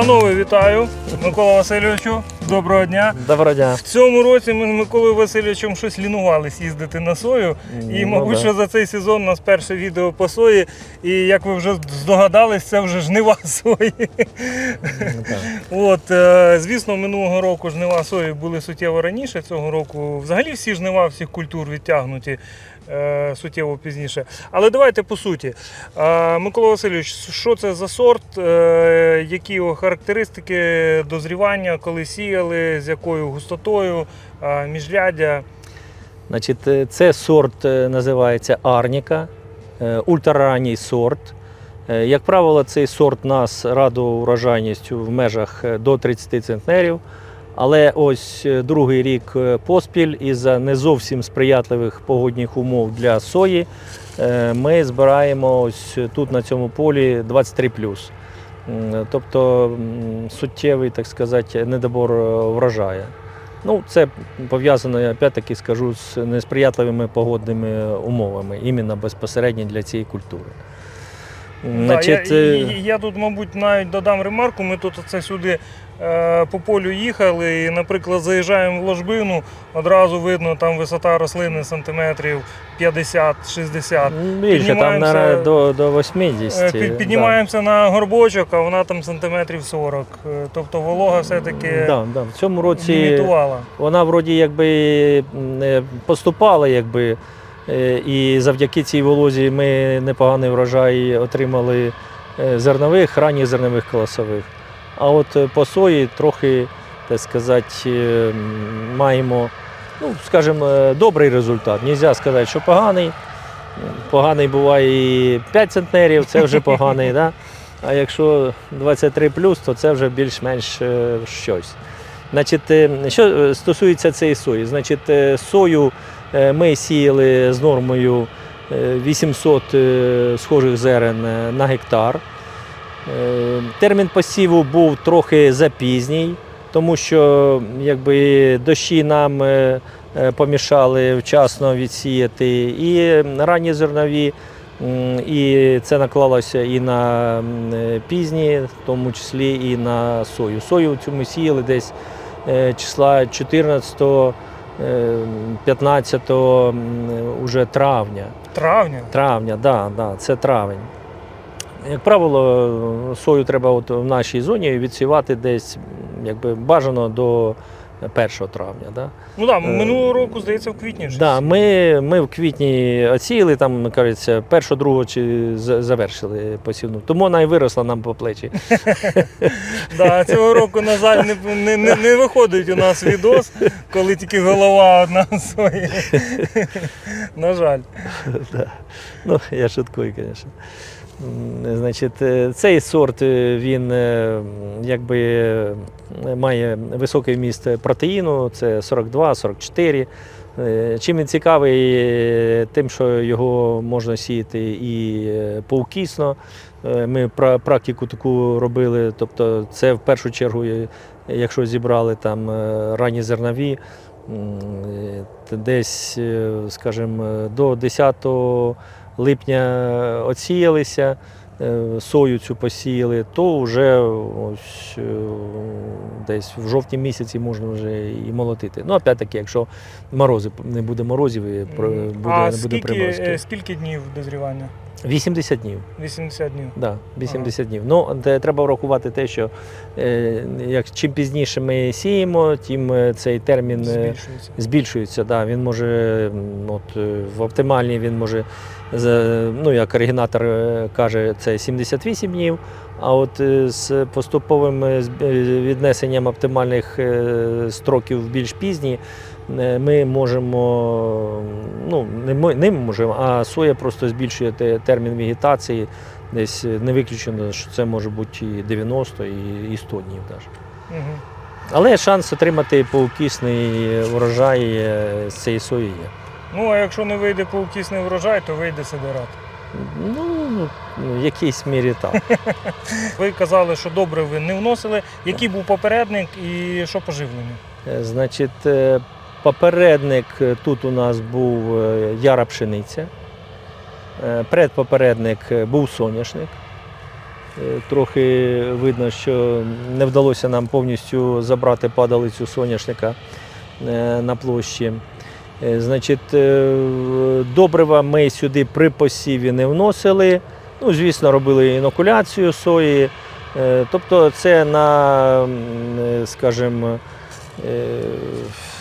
Панове, вітаю! Микола Васильовичу, доброго дня. Доброго дня. В цьому році ми з Миколою Васильовичем щось лінувались їздити на сою. І, Ну, мабуть, да. що за цей сезон у нас перше відео по сої. І як ви вже здогадались, це вже жнива сої. Ну. От, е, звісно, минулого року жнива сої були суттєво раніше. Цього року взагалі всі жнива всіх культур відтягнуті суттєво пізніше. Але давайте по суті. Е, Микола Васильович, що це за сорт? Е, які його характеристики дозрівання, коли сіяли, з якою густотою, е, міжряддя? Значить, е, це сорт е, називається Арніка, е, ультраранній сорт. Е, Як правило, цей сорт нас радував урожайністю в межах е, до 30 центнерів. Але ось е, другий рік е, поспіль із-за не зовсім сприятливих погодних умов для сої е, ми збираємо ось тут на цьому полі 23 М, Тобто суттєвий, так сказати, недобор врожаю. Ну, це пов'язано, я опять-таки скажу, з несприятливими погодними умовами, іменно безпосередньо для цієї культури. Значить, да, я, е, я тут, мабуть, навіть додам ремарку. Ми тут це сюди е, по полю їхали, і, наприклад, заїжджаємо в ложбину, одразу видно, там висота рослини сантиметрів 50-60. більше, там наразі до, до Е, 80. під- Піднімаємося на горбочок, а вона там сантиметрів 40. Е, Тобто волога все-таки Да, да, да. В цьому році лімітувала. вона вроді якби поступала, якби, і завдяки цій волозі ми непоганий врожай отримали е, зернових, ранніх зернових колосових. А от е, по сої трохи, так сказати, е, маємо, ну, скажімо, е, добрий результат. Нельзя сказати, що поганий. Поганий буває і 5 центнерів, це вже поганий. Да? А якщо 23 то це вже більш-менш е, щось. Значить, е, що е, стосується цієї сої, значить, е, сою е, ми сіяли з нормою е, 800 е, схожих зерен е, на гектар. Е, Термін посіву був трохи запізній, тому що якби, дощі нам е, е, помішали вчасно відсіяти і ранні зернові, і це наклалося і на е, пізні, в тому числі і на сою. Сою цю ми сіяли десь е, числа 14 е, 15 уже травня. Травня. Травня, да, да, це травень. Як правило, сою треба от в нашій зоні відсівати десь якби, бажано до 1 травня. Да? Ну так, да, минулого року, здається, в квітні вже. Да, ми, ми в квітні оціяли, там, кажеться, першого, другого чи завершили посівну. Тому вона і виросла нам по плечі. Да, цього року, на жаль, не, не, не, не виходить у нас відос, коли тільки голова одна сої. На жаль. Да. Ну, я шуткую, звісно. Значить, е, цей сорт е, він е, якби е, має високий вміст протеїну, це 42-44. Е, Чим він цікавий, тим, що його можна сіяти і е, повкісно. Е, Ми практику таку робили, тобто це в першу чергу, якщо зібрали там ранні зернові, десь, скажімо, до 10 липня оціялися, сою цю посіяли, то вже ось е, десь в жовтні місяці можна вже і молотити. Ну, опять-таки, якщо морози не буде морозів, і буде, а не буде скільки, приморозків. е, скільки днів дозрівання? 80 днів. 80 днів. Да, 80 днів. Ну, де треба врахувати те, що е, як чим пізніше ми сіємо, тим е, цей термін е, Збільшується. збільшується. Да, він може, м, от, е, в оптимальній він може, за- ну, як оригінатор е, каже, це 78 днів. А от е, з поступовим е, е, віднесенням оптимальних е, строків в більш пізні, ми можемо, ну, не ми, не ми можемо, а соя просто збільшує те- термін вегетації. Десь е, не виключено, що це може бути і 90, і і 100 днів. Навіть. Угу. Але шанс отримати повкісний врожай е, з цієї сої є. Ну, а якщо не вийде повкісний врожай, то вийде сидират. Ну, в якійсь мірі так. Ви казали, що добре ви не вносили. Який був попередник і що по живленню? Е, Значить, е, попередник е, тут у нас був е, яра пшениця. Е, Предпопередник був соняшник. Трохи видно, що не вдалося нам повністю забрати падалицю соняшника на площі. Значить, добрива ми сюди при посіві не вносили. Ну, звісно, робили інокуляцію сої. Тобто це на, скажімо,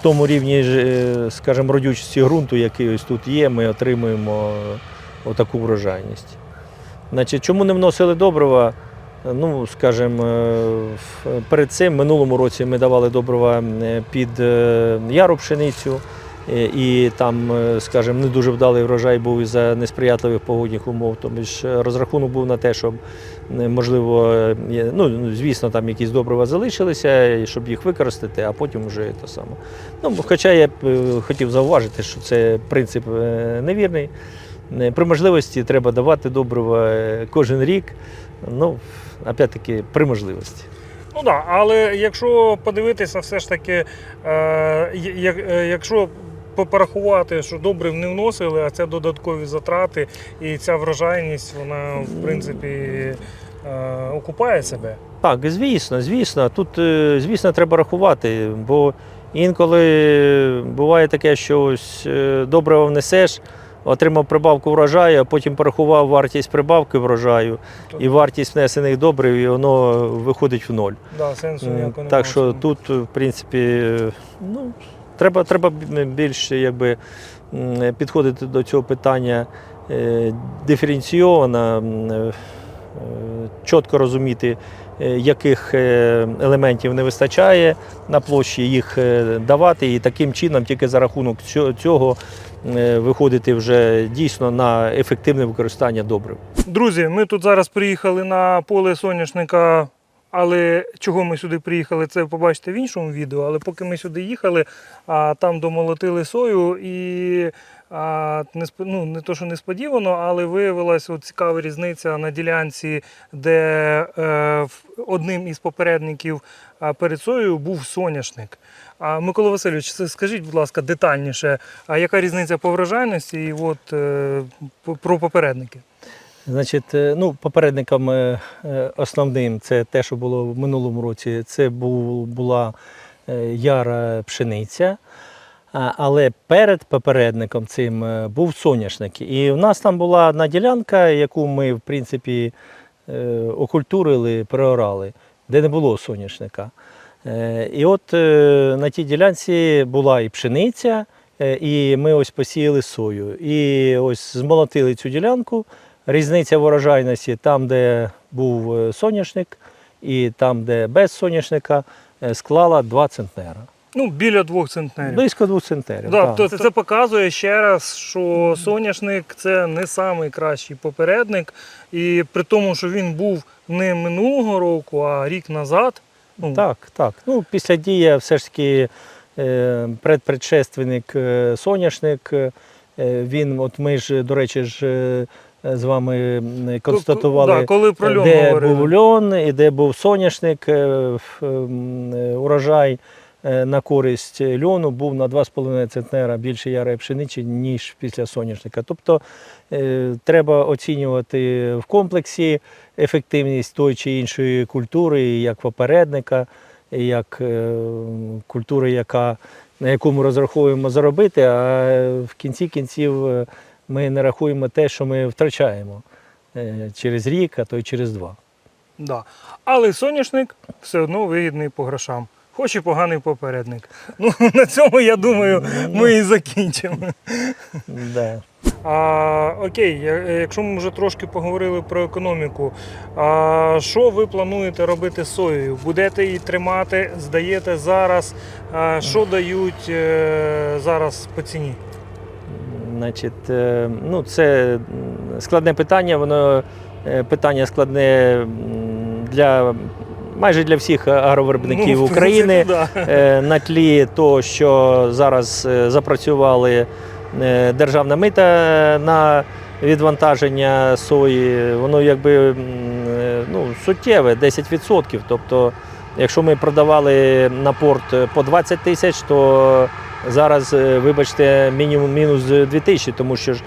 в тому рівні, е, скажімо, родючості ґрунту, який ось тут є, ми отримуємо отаку врожайність. Значить, чому не вносили добрива? Ну, скажімо, е, перед цим минулому році ми давали добрива е, під е, яру пшеницю. Е, І там, е, скажімо, не дуже вдалий врожай був із-за несприятливих погодних умов. Тому ж розрахунок був на те, щоб е, можливо, е, ну звісно, там якісь добрива залишилися, щоб їх використати, а потім вже те саме. Ну, хоча я б е, хотів зауважити, що це принцип е, невірний. Е, При можливості треба давати добрива е, кожен рік. Ну, опять-таки, при можливості. Ну так, але якщо подивитися, все ж таки, е, як, е, якщо порахувати, що добрив не вносили, а це додаткові затрати, і ця врожайність, вона в принципі е, окупає себе. Так, звісно, звісно. Тут, е, звісно, треба рахувати, бо інколи буває таке, що ось е, добре внесеш, отримав прибавку врожаю, а потім порахував вартість прибавки врожаю і вартість внесених добрив, і воно виходить в ноль. Да, сенсу ніякого Так що тут, в принципі, ну, треба, треба б- більш якби, підходити до цього питання е, диференційовано, е, чітко розуміти, е, яких елементів не вистачає на площі, їх давати, і таким чином тільки за рахунок цього- виходити вже дійсно на ефективне використання добрив. Друзі, ми тут зараз приїхали на поле соняшника. Але чого ми сюди приїхали, це побачите в іншому відео. Але поки ми сюди їхали, а, там домолотили сою і а, не, ну, не то, що несподівано, але виявилася цікава різниця на ділянці, де е, одним із попередників перед соєю був соняшник. А, Микола Васильович, скажіть, будь ласка, детальніше, а яка різниця по врожайності і от, е, про попередники? Значить, е, ну, попередником е, е, основним це те, що було в минулому році, це була яра пшениця. Але перед попередником цим був соняшник. І в нас там була одна ділянка, яку ми, в принципі, окультурили, приорали, де не було соняшника. І от на тій ділянці була і пшениця, і ми ось посіяли сою. І ось змолотили цю ділянку. Різниця в урожайності там, де був е, соняшник, і там, де без соняшника, е, склала 2 центнера. Ну, біля двох центнерів. Близько 2 центнерів. Да, так. то це показує ще раз, що соняшник це не найкращий попередник. І при тому, що він був не минулого року, а рік назад. Ну, Так, так. Ну, після дія все ж таки е, предпредшественник соняшник. Він, от ми ж, до речі, ж з вами констатували, да, коли про льон де говорили. був льон і де був соняшник, е, е, урожай е, на користь льону був на 2,5 центнера більше ярої пшениці, ніж після соняшника. Тобто е, треба оцінювати в комплексі ефективність тої чи іншої культури, як попередника, як е, культури, яка, на яку ми розраховуємо заробити, а в кінці кінців е, ми не рахуємо те, що ми втрачаємо е, через рік, а то й через два. Да. Але соняшник все одно вигідний по грошам. Хоч і поганий попередник. Ну, на цьому, я думаю, ми і закінчимо. Да. А, окей, якщо ми вже трошки поговорили про економіку, а, що ви плануєте робити з соєю? Будете її тримати, здаєте зараз? А, що дають е, зараз по ціні? Значить, е, ну, це складне питання, воно е, питання складне для майже для всіх агровиробників Ну, України. да. Е, на тлі того, що зараз запрацювали державна мита на відвантаження сої, воно якби ну, суттєве 10%. Тобто, якщо ми продавали на порт по 20 тисяч, то зараз, е, вибачте, мінімум мінус 2 тисячі, тому що ж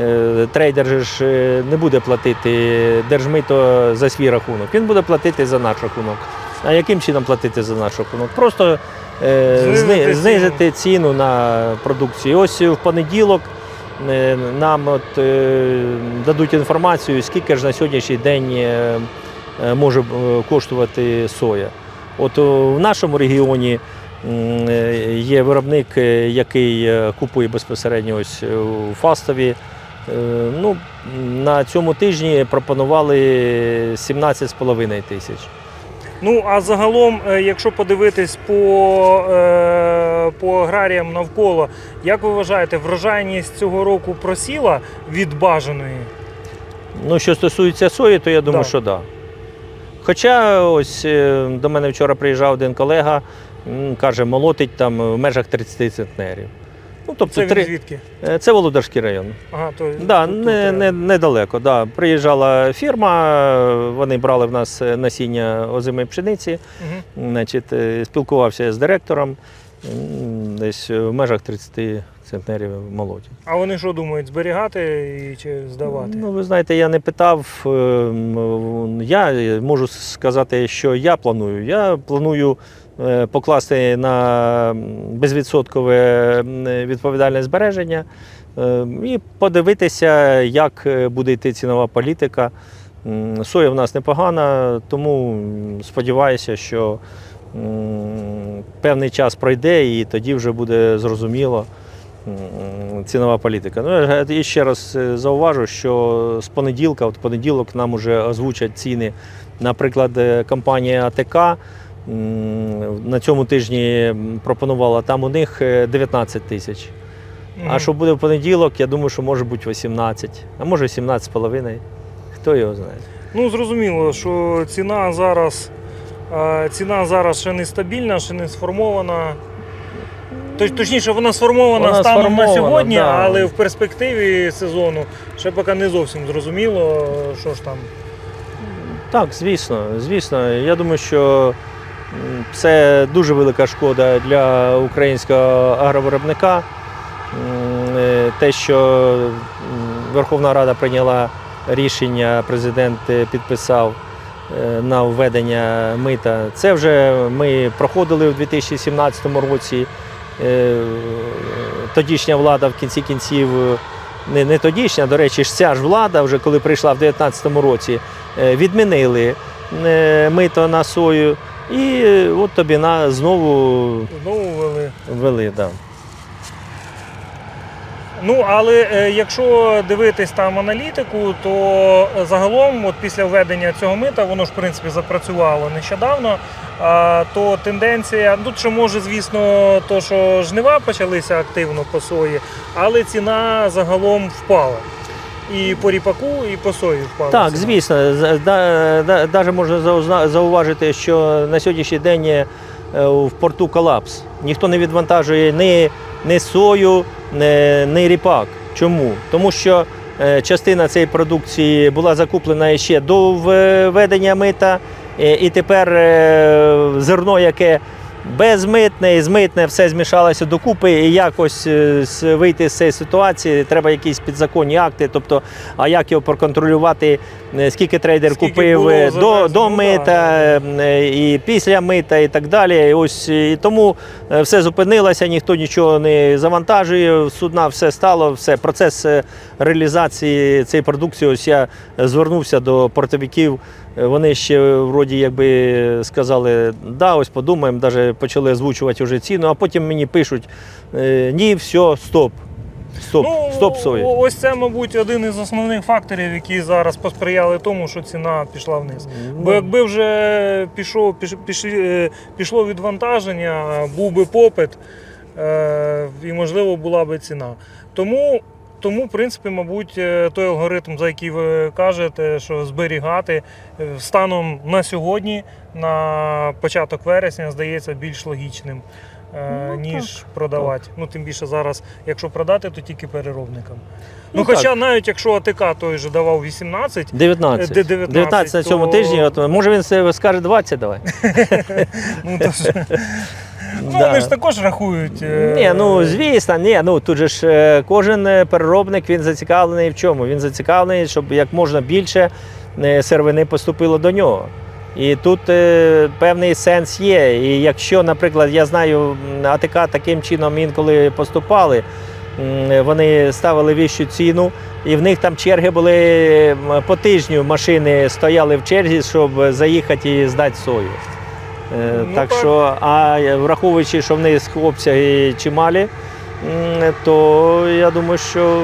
е, трейдер же ж е, не буде платити держмито за свій рахунок. Він буде платити за наш рахунок. А яким чином платити за наш рахунок? Просто Знизити знизити ціну на продукцію. Ось в понеділок нам от, дадуть інформацію, скільки ж на сьогоднішній день може коштувати соя. От в нашому регіоні є виробник, е, який е, купує безпосередньо ось е, у Фастові. Е, Ну, на цьому тижні пропонували 17,5 тисяч. Ну а загалом, е, якщо подивитись по, е, по аграріям навколо, як ви вважаєте, врожайність цього року просіла від бажаної? Ну, що стосується сої, то я думаю, Да. що так. Да. Хоча ось е, до мене вчора приїжджав один колега, каже, молотить там в межах 30 центнерів. Ну, тобто Це три... звідки? Е, це Володарський район. Ага, то Да, тут, не, е, не, недалеко. Да. Приїжджала фірма, вони брали в нас е, насіння озимої пшениці. мгм. Значить, е, спілкувався з директором, десь в межах 30 центнерів молоді. А вони що думають, зберігати і чи здавати? Ну, ви знаєте, я не питав. е, Я можу сказати, що я планую. Я планую е, покласти на безвідсоткове відповідальне збереження е, і подивитися, як е, буде йти цінова політика. Соя в нас непогана, тому сподіваюся, що певний час пройде і тоді вже буде зрозуміло цінова політика. Ну, я- ще раз е, зауважу, що з понеділка, от понеділок нам вже озвучать ціни. Наприклад, е, компанія АТК на цьому тижні пропонувала там у них е, 19 тисяч. А що буде в понеділок, я думаю, що може бути 18, а може 17,5. Хто його знає. Ну, зрозуміло, що ціна зараз, е, ціна зараз ще не стабільна, ще не сформована. Точніше, вона сформована Вона станом на сьогодні, да. але в перспективі сезону ще поки не зовсім зрозуміло, що ж там. Так, звісно, звісно. Я думаю, що це дуже велика шкода для українського агровиробника. Е, Те, що Верховна Рада прийняла рішення, президент е, підписав е, на введення мита. Це вже ми проходили в 2017 році. Тодішня влада в кінці кінців, не, не тодішня, до речі, ж ця ж влада, вже коли прийшла в 2019 році, відмінили мито на сою. І е, от тобі на знову Знову ввели. ввели. Да. Ну, але е, якщо дивитись там аналітику, то загалом, от після введення цього мита, воно ж в принципі запрацювало нещодавно. А, то тенденція, ну ще може, звісно, то, що жнива почалися активно по сої, але ціна загалом впала. І по ріпаку, і по сої впала. Так, звісно, даже можна зауважити, що на сьогоднішній день е, в порту колапс. Ніхто не відвантажує ні, ні сою, ні, ні ріпак. Чому? Тому що е, частина цієї продукції була закуплена ще до введення мита, е, і тепер зерно, яке безмитне і змитне, все змішалося докупи, і якось е, вийти з цієї ситуації, треба якісь підзаконні акти. Тобто, а як його проконтролювати, е, скільки трейдер Скільки купив було е, до, до ну, мита і після мита, і так далі. І ось і тому все зупинилося, ніхто нічого не завантажує, судна все стало, все. Процес реалізації цієї продукції. Ось я звернувся до портовиків. Е, Вони ще вроді якби сказали, да, ось подумаємо, навіть почали озвучувати вже ціну, а потім мені пишуть: е, ні, все, стоп. Стоп, стоп сої. Ось це, мабуть, один із основних факторів, які зараз посприяли тому, що ціна пішла вниз. Бо Ну, якби вже пішов, піш, е, пішло відвантаження, був би попит е, і, можливо, була би ціна. Тому, тому, в принципі, мабуть, е, той алгоритм, за який ви кажете, що зберігати е, станом на сьогодні, на початок вересня, здається більш логічним. е, Ну, ніж продавати. Ну, тим більше зараз, якщо продати, то тільки переробникам. Ну, Ну, хоча так. навіть якщо АТК той же давав 18, 19. Де 19, 19 на цьому тижні. От, може він себе скаже 20 давай. ну то ж Ну, Да. вони ж також рахують. е, Ні, ну звісно, ні, ну тут же ж е, кожен е, переробник він зацікавлений в чому? Він зацікавлений, щоб як можна більше е, сировини поступило до нього. І тут е, певний сенс є. І якщо, наприклад, я знаю, м, АТК таким чином інколи поступали, м, вони ставили вищу ціну, і в них там черги були м, по тижню машини стояли в черзі, щоб заїхати і здати сою. Е, Ну, так що, а враховуючи, що в них обсяги чималі, то я думаю, що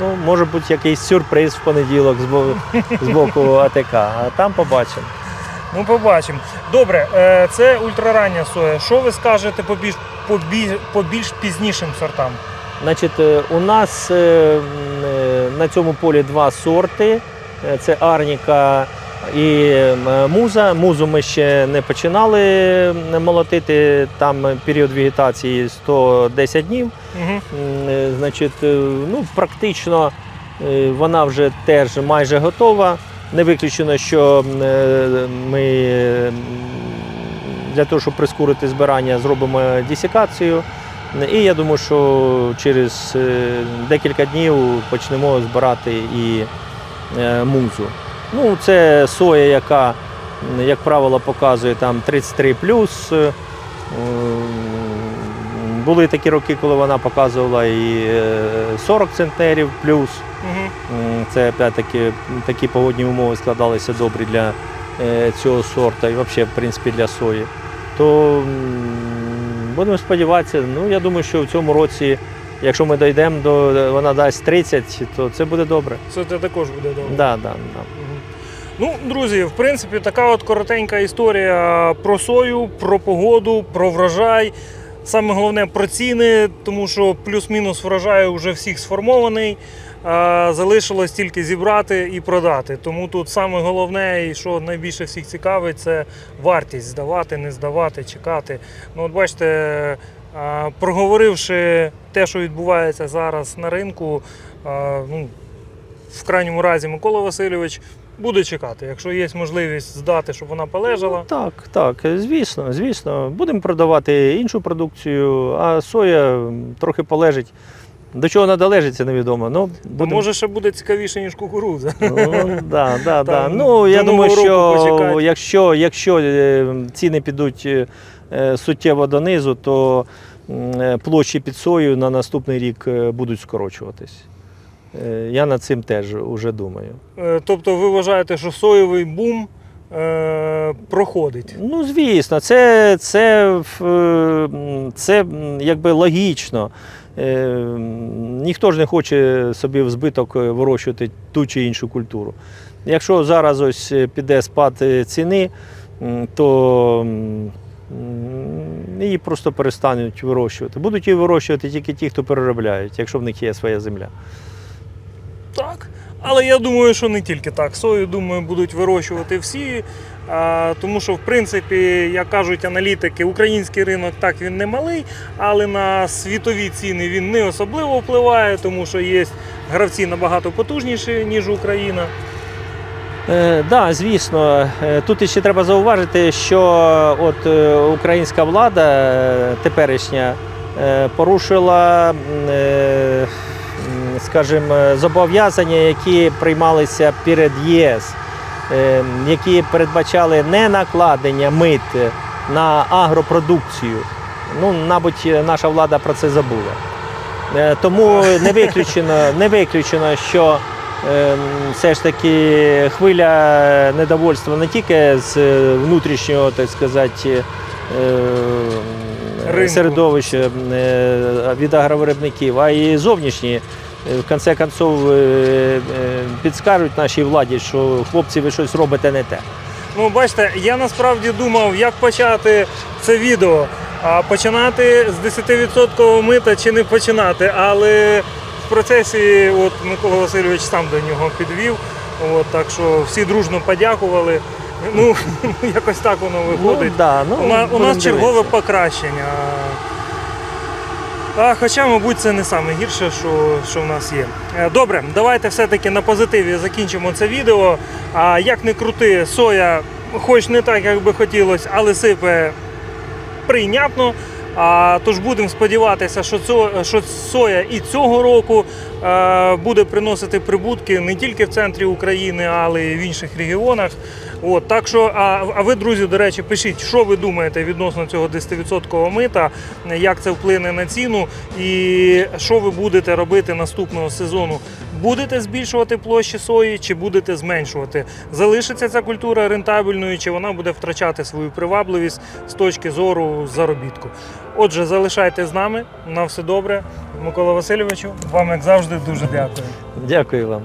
ну, може бути якийсь сюрприз в понеділок з бо- з боку АТК, а там побачимо. Ну, побачимо. Добре, е, це ультрарання соя. Що ви скажете по більш, по більш, по більш пізнішим сортам? Значить, е, у нас на цьому полі два сорти: це Арніка і Муза. Музу ми ще не починали молотити. Там період вегетації 110 днів. Угу. Значить, е, ну, практично е, вона вже теж майже готова. Не виключено, що ми для того, щоб прискорити збирання, зробимо десікацію. І я думаю, що через декілька днів почнемо збирати і музу. Ну, це соя, яка, як правило, показує там 33 М, Були такі роки, коли вона показувала і е, 40 центнерів плюс. Угу. Це опять-таки такі погодні умови складалися добрі для е, цього сорта і взагалі, в принципі, для сої. То будемо сподіватися, ну я думаю, що в цьому році, якщо ми дійдемо до вона дасть 30, то це буде добре. Це також буде добре. Да, да, да. Ну, друзі, в принципі, така от коротенька історія про сою, про погоду, про врожай. Саме головне про ціни, тому що плюс-мінус врожаю вже всіх сформований. Залишилось тільки зібрати і продати. Тому тут саме головне, і що найбільше всіх цікавить, це вартість здавати, не здавати, чекати. Ну, от бачите, проговоривши те, що відбувається зараз на ринку, ну, в крайньому разі Микола Васильович буде чекати. Якщо є можливість здати, щоб вона полежала. Ну, так, так, звісно, звісно. Будемо продавати іншу продукцію, а соя трохи полежить. До чого вона долежить, це невідомо. Ну, Бо може ще буде цікавіше, ніж кукурудза. Ну, да, да, да. Ну я думаю, що якщо, якщо е, ціни підуть е, суттєво донизу, то е, площі під сою на наступний рік е, будуть скорочуватись. Е, Я над цим теж вже думаю. Е, Тобто ви вважаєте, що соєвий бум е, проходить. Ну, звісно, це, це, в- це якби логічно. Е, Ніхто ж не хоче собі в збиток е, вирощувати ту чи іншу культуру. Якщо зараз ось е, піде спад е, ціни, то її просто перестануть вирощувати. Будуть її вирощувати тільки ті, хто переробляють, якщо в них є своя земля. Але я думаю, що не тільки так. Сою, думаю, будуть вирощувати всі. Тому що, в принципі, як кажуть аналітики, український ринок так він не малий, але на світові ціни він не особливо впливає, тому що є гравці набагато потужніші, ніж Україна. Е, да, звісно. Е, Тут ще треба зауважити, що от е, українська влада е, теперішня порушила, е, скажімо, зобов'язання, які приймалися перед ЄС, е, які передбачали не накладення мит на агропродукцію. Ну, мабуть, наша влада про це забула. Е, Тому не виключено, не виключено, що Ем, все ж таки хвиля недовольства не тільки з е, внутрішнього, так сказати, е, Ринку. середовища е, від агровиробників, а й зовнішні. Е, В кінці концов е, е, підскажуть нашій владі, що хлопці, ви щось робите не те. Ну, бачите, я насправді думав, як почати це відео. А починати з 10% мита чи не починати. Але в процесі от Микола Васильович сам до нього підвів. От, так що всі дружно подякували. Ну, якось так воно виходить. Ну, да, ну, у, на- у нас чергове дивитися. покращення. Хоча, мабуть, це не саме гірше, що, що в нас є. Е, Добре, давайте все-таки на позитиві закінчимо це відео. А як не крути, соя, хоч не так, як би хотілося, але сипе прийнятно. А, тож будемо сподіватися, що, цо, що соя і цього року е, буде приносити прибутки не тільки в центрі України, але й в інших регіонах. От, так що, а, а ви, друзі, до речі, пишіть, що ви думаєте відносно цього 10% мита, як це вплине на ціну, і що ви будете робити наступного сезону. Будете збільшувати площі сої чи будете зменшувати? Залишиться ця культура рентабельною, чи вона буде втрачати свою привабливість з точки зору заробітку? Отже, залишайте з нами. На все добре. Микола Васильовичу, вам як завжди дуже дякую. Дякую вам.